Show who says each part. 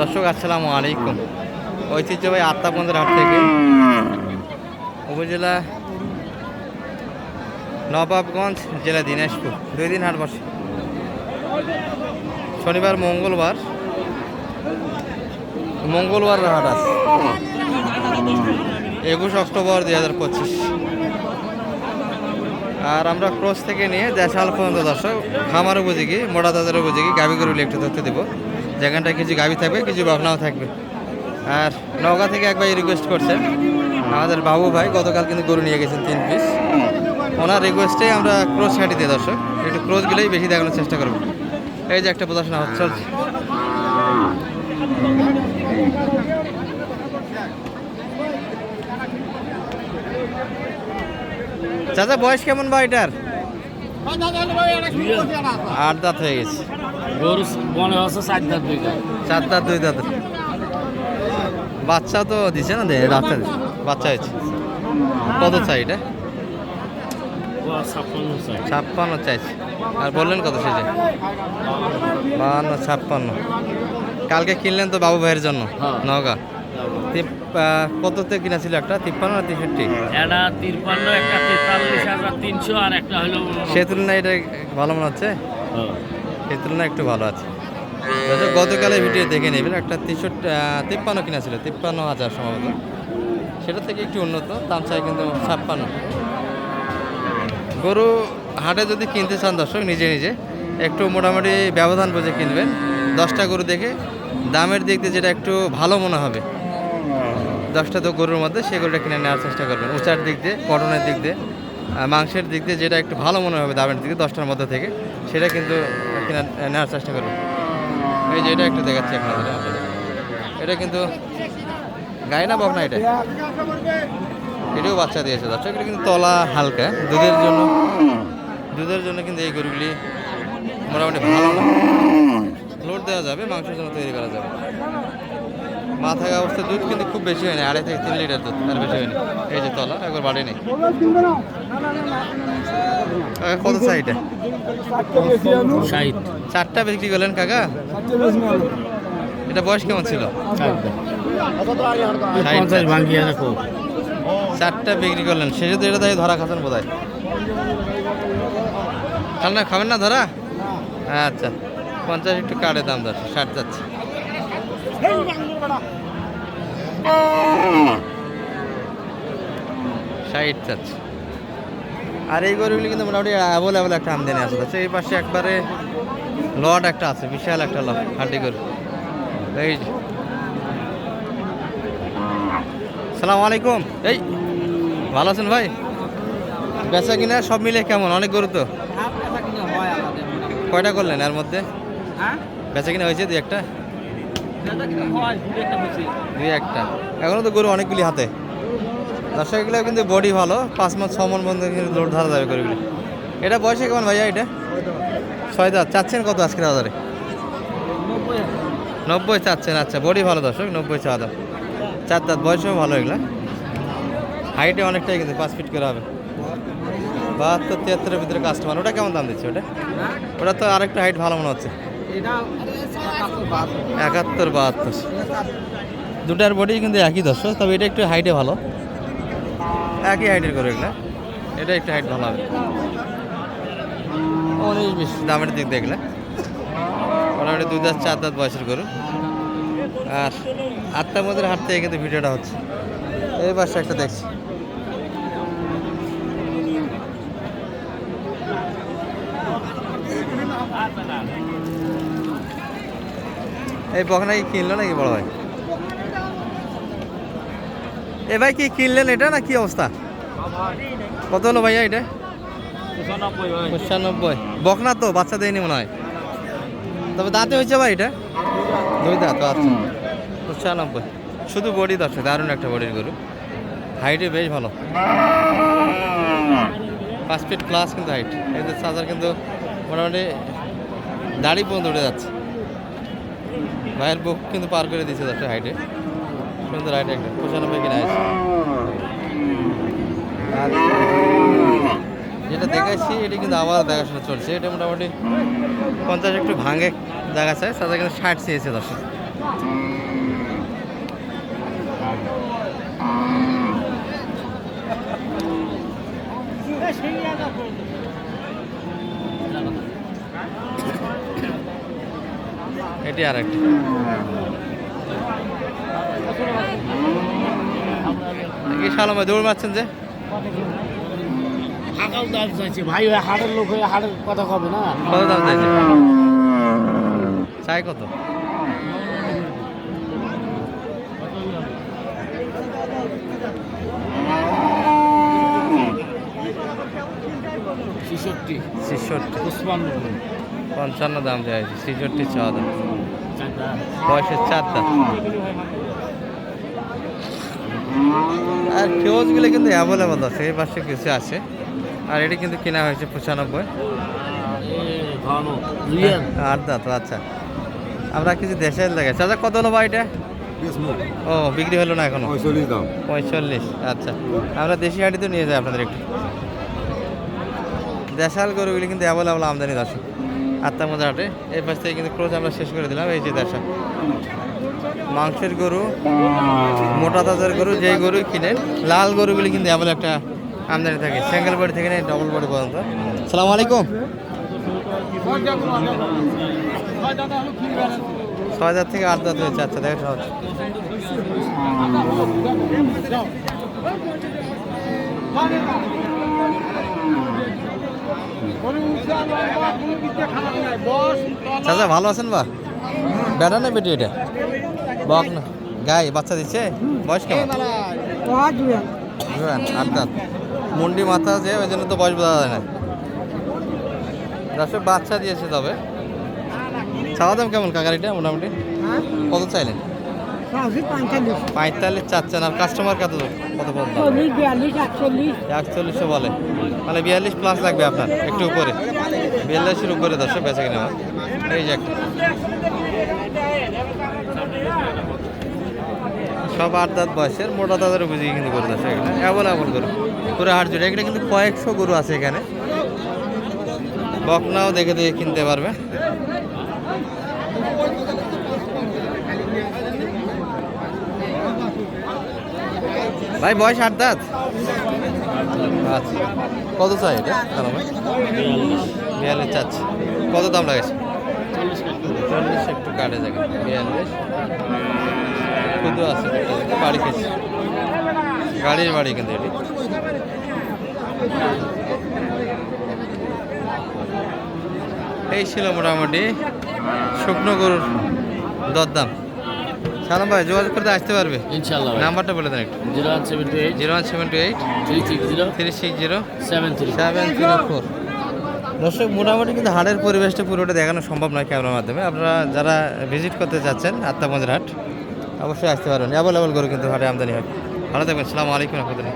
Speaker 1: দর্শক, আসসালামু আলাইকুম। ঐতিহ্যবাহী আত্মাবন্দের হাট থেকে উপজেলা নবাবগঞ্জ, জেলা দিনাজপুর। দুই দিন হাট বসে। শনিবার, মঙ্গলবার। মঙ্গলবার হাট আছে। একুশ অক্টোবর দুই হাজার পঁচিশ। আর আমরা ক্রস থেকে নিয়ে দেশাল পর্যন্ত দর্শক, খামার উপযোগী, মোটা দাদার উপযোগী গাভি গরুলি একটু ধরতে দেবো। যেখানটায় কিছু গাভি থাকবে কিছু বকনাও থাকবে। আর নওগাঁ থেকে একবার রিকোয়েস্ট করছেন আমাদের বাবু ভাই গতকাল কিন্তু গরু নিয়ে গেছেন তিন পিস ওনার রিকোয়েস্টে আমরা ক্রস কাটি দিই দর্শক একটু ক্রসগুলোই বেশি দেখানোর চেষ্টা করব। এই যে একটা প্রদর্শন হচ্ছে। চাচা বয়স কেমন বা এটার আট দাঁত হয়ে গেছে।
Speaker 2: গরু মনে হচ্ছে চার দাঁত বিঘা
Speaker 1: চার দাঁত দুই দাঁত। বাচ্চা তো দিছে না দে রাতে বাচ্চা হয়েছে। কত চাই এটা?
Speaker 2: ছাপ্পান্ন চাই।
Speaker 1: চাইছে। আর বললেন কত সেটা বাহান্ন ছাপ্পান্ন। কালকে কিনলেন তো বাবু ভাইয়ের জন্য
Speaker 2: হ্যাঁ।
Speaker 1: নগা। কততে কিনা ছিল একটা? তিপ্পান্ন না তেষট্টি?
Speaker 2: একটা তিরপান্ন একটা তেতাল্লিশ হাজার তিনশো আর একটা হলো
Speaker 1: সে তুলনায় এটা ভালো মনে হচ্ছে? সেই তুলনায় একটু ভালো আছে। গতকালের ভিডিও দেখে নেবেন, একটা তেষট্টি তিপ্পান্ন কিনা ছিল, তিপ্পান্ন হাজার সম্ভবত। সেটা থেকে একটু উন্নত, দাম চাই কিন্তু ছাপ্পান্ন। গরু হাটে যদি কিনতে চান দর্শক, নিজে নিজে, একটু মোটামুটি ব্যবধান বুঝে কিনবেন। দশটা গরু দেখে, দামের দিক দিয়ে যেটা একটু ভালো মনে হবে, দশটা তো গরুর মধ্যে, সেই গরুটা কিনে নেওয়ার চেষ্টা করবেন। উঁচার দিক দিয়ে কটনের দিক দিয়ে মাংসের দিক দিয়ে যেটা একটু ভালো মনে হবে দামের দিকে, দশটার মধ্যে থেকে। সেটা কিন্তু কিনে নেওয়ার চেষ্টা করবেন এই যে এটা একটু দেখাচ্ছি আপনাদের। এটা কিন্তু গায়ে না বক না এটা? এটাও বাচ্চা দিয়েছে, দর্শক। এটা কিন্তু তলা হালকা, দুধের জন্য। দুধের জন্য কিন্তু এই গরুগুলি মোটামুটি ভালো না। লোড দেওয়া যাবে, মাংসের জন্য তৈরি করা যাবে। মা থাকা অবস্থায় দুধ কিন্তু খুব বেশি হয়নি আড়াই থেকে তিন লিটার দুধ আর বেশি হয়নি। এই যে তলা একবার বাড়ি নেই। কাকা, কত
Speaker 2: ষাট।
Speaker 1: চারটা বিক্রি করলেন কাকা? এটা বয়স কেমন ছিল? চারটা বিক্রি করলেন শেষে তো এটা তাই ধরা খাচ্ছেন বোধ হয় না খাবেন না ধরা? আচ্ছা পঞ্চাশ একটু কার্ডের দাম দশ ষাট যাচ্ছে। ষাট আর এই গরুগুলি কিন্তু মোটামুটি অ্যাভেলেবল একটা আমদানি আছে। তো এই পাশে একবারে লট একটা আছে বিশাল একটা লট হাড্ডি গরু। এই সালাম আলাইকুম। এই ভালো আছেন ভাই? বেচা কিনা সব মিলে কেমন? অনেক গরু তো? কয়টা করলেন এর মধ্যে? বেচা কিনা হয়েছে দুই একটা? দুই একটা। এখনও তো গরু অনেকগুলি হাতে। দর্শক এগুলো কিন্তু বডি ভালো। পাঁচ মাস ছ মন বন্ধ কিন্তু লোড ধরা যাবে গরুগুলি। এটা বয়সে কেমন ভাইয়া এটা? ছয় দাঁত। চাচ্ছেন কত আজকের বাজারে? নব্বই চাচ্ছেন আচ্ছা। বডি ভালো দর্শক, নব্বই চা দাম চার দাঁত বয়সেও ভালো এগুলা। হাইটে অনেকটাই কিন্তু পাঁচ ফিট করে হবে। বাহাত্তর, তিয়াত্তরের ভিতরে কাস্টমার ওটা কেমন দাম দিচ্ছে ওটা? ওটা তো আরেকটা হাইট ভালো মনে হচ্ছে। একাত্তর বাহাত্তর। দুটার বডি কিন্তু একই দর্শক, তবে এটা একটু হাইটে ভালো। একই হাইটের করে এগুলা। এটা একটু হাইট ভালো হবে। উনিশ দামের দিক দেখলে মোটামুটি দুই দাঁত, চার দাঁত বয়সের গরু। আর আটটার মধ্যে হাট থেকে কিন্তু ভিডিওটা হচ্ছে। এই পাশে একটা দেখছি। এই বকনা কি কিনলো নাকি বড় ভাই? এ ভাই কি কিনলেন এটা না কি অবস্থা? কত হলো ভাইয়া এটা? পঁচানব্বই বকনা তো বাচ্চা দেয়নি মনে হয়। তবে দাঁতে হয়েছে ভাই এটা? দুই দাঁত আচ্ছা। পঁচানব্বই। শুধু বডি দর্শক দারুণ একটা বডির গরু। হাইটে বেশ ভালো। পাঁচ ফিট প্লাস কিন্তু হাইট এদের চার্জার কিন্তু মোটামুটি দাড়ি পর্যন্ত উঠে যাচ্ছে। ভাইয়ের বুক কিন্তু পার করে দিয়েছে দশটা হাইটে সুন্দর হাইটে একটা, পঁচানব্বই কিনা আছে যেটা দেখাচ্ছি, এটি কিন্তু আবার দেখাশোনা চলছে। এটা মোটামুটি পঞ্চাশ একটু ভাঙে দেখাচ্ছে তাদের কিন্তু ষাট চেয়েছে দর্শক। এটি আর একটি কি দৌড় মারছেন যে?
Speaker 2: হাঁকাও দাম চাইছে ভাই ওই লোক হয়ে হাটের কথা কবে না?
Speaker 1: কত দাম চাইছে? চাই কত?
Speaker 2: ছেষট্টি।
Speaker 1: ছেষট্টি।
Speaker 2: পুষ্পান্ন
Speaker 1: পঞ্চান্ন দাম চাইছে ছেষট্টি ছ দাম। বয়সের চার দাম আর ফিওজগুলো কিন্তু অ্যাভেলেবল আছে এই পাশে কিছু আছে। আর এটা কিন্তু কেনা হয়েছে পঁচানব্বই।
Speaker 2: রিয়েল
Speaker 1: আট দাঁত আচ্ছা। আমরা কিছু দেশের লাগে চাচা কত হলো এটা? ও বিক্রি হলো না এখনও?
Speaker 3: পঁয়তাল্লিশ দাম।
Speaker 1: পঁয়তাল্লিশ আচ্ছা। আমরা দেশি হাঁটি তো নিয়ে যাই আপনাদের একটু। দেশাল গরুগুলি কিন্তু অ্যাভেলেবল আমদানি দর্শক। আত্মা মজা হাটে। এই পাশ থেকে কিন্তু ক্রোচ আমরা শেষ করে দিলাম। এই যে দেশা মাংসের গরু, মোটা তাজার গরু যে গরু কিনেন লাল গরুগুলি কিন্তু এমন একটা আমদানি থাকে। সিঙ্গেল বডি থেকে নেই ডবল বডি পর্যন্ত। সালাম আলাইকুম। ছয় হাজার থেকে আট দাঁত হয়েছে। আচ্ছা দেখা সহজ। চাচা, ভালো আছেন বা? বেটা না বেটি এটা? বক না। গায়ে বাচ্চা দিচ্ছে? বয়স কেমন? আট মুন্ডি মাথা আছে, ওই জন্য তো বয়স বোঝা যায় না। দর্শক বাচ্চা দিয়েছে তবে। চাওয়া দাম কেমন কাকারিটা মোটামুটি? কত চাইলেন? পঁয়তাল্লিশ চাচ্ছেন, আর কাস্টমার কত কত কত একচল্লিশশো বলে। মানে বিয়াল্লিশ প্লাস লাগবে আপনার, একটু উপরে। বিয়াল্লিশের উপরে দর্শক, বেঁচে কিনে আমার এই যে সব আট দাঁত বয়সের, মোটা দাদার বুঝিয়ে কিন্তু গরু দর্শক এখানে অ্যাভেলেবল গরু। পুরো হাট জুড়ে। এখানে কিন্তু কয়েকশো গরু আছে এখানে। বকনাও দেখে দেখে কিনতে পারবে। ভাই, বয়স আট দাঁত? আচ্ছা। কত চাই এটা? দাম ভাই? বিয়াল্লিশ চাচ্ছি। কত দাম লাগেছে চল্লিশ, একটু কাটে যাবে বিয়াল্লিশ। শুধু আছে। বাড়ি খেয়েছি। গাড়ির বাড়ি কিন্তু এটি। এই ছিল মোটামুটি শুকনো গরুর দরদাম। সালাম ভাই যোগাযোগ করতে আসতে পারবে?
Speaker 2: ইনশাল্লাহ
Speaker 1: নাম্বারটা বলে দেন একটু।
Speaker 2: Zero one seven two eight.
Speaker 1: Zero one seven two eight.
Speaker 2: Three six zero.
Speaker 1: Three six zero.
Speaker 2: Seven three.
Speaker 1: Seven zero four. দর্শক মোটামুটি কিন্তু হাড়ের পরিবেশটা পুরোটা দেখানো সম্ভব নয় ক্যামেরার মাধ্যমে। আপনারা যারা ভিজিট করতে চাচ্ছেন আত্মাগঞ্জের হাট অবশ্যই আসতে পারবেন। অ্যাভেলেবল করে কিন্তু হাটে আমদানি হয়। ভালো থাকবেন। সালামু আলাইকুম রহমতুল্লাহ।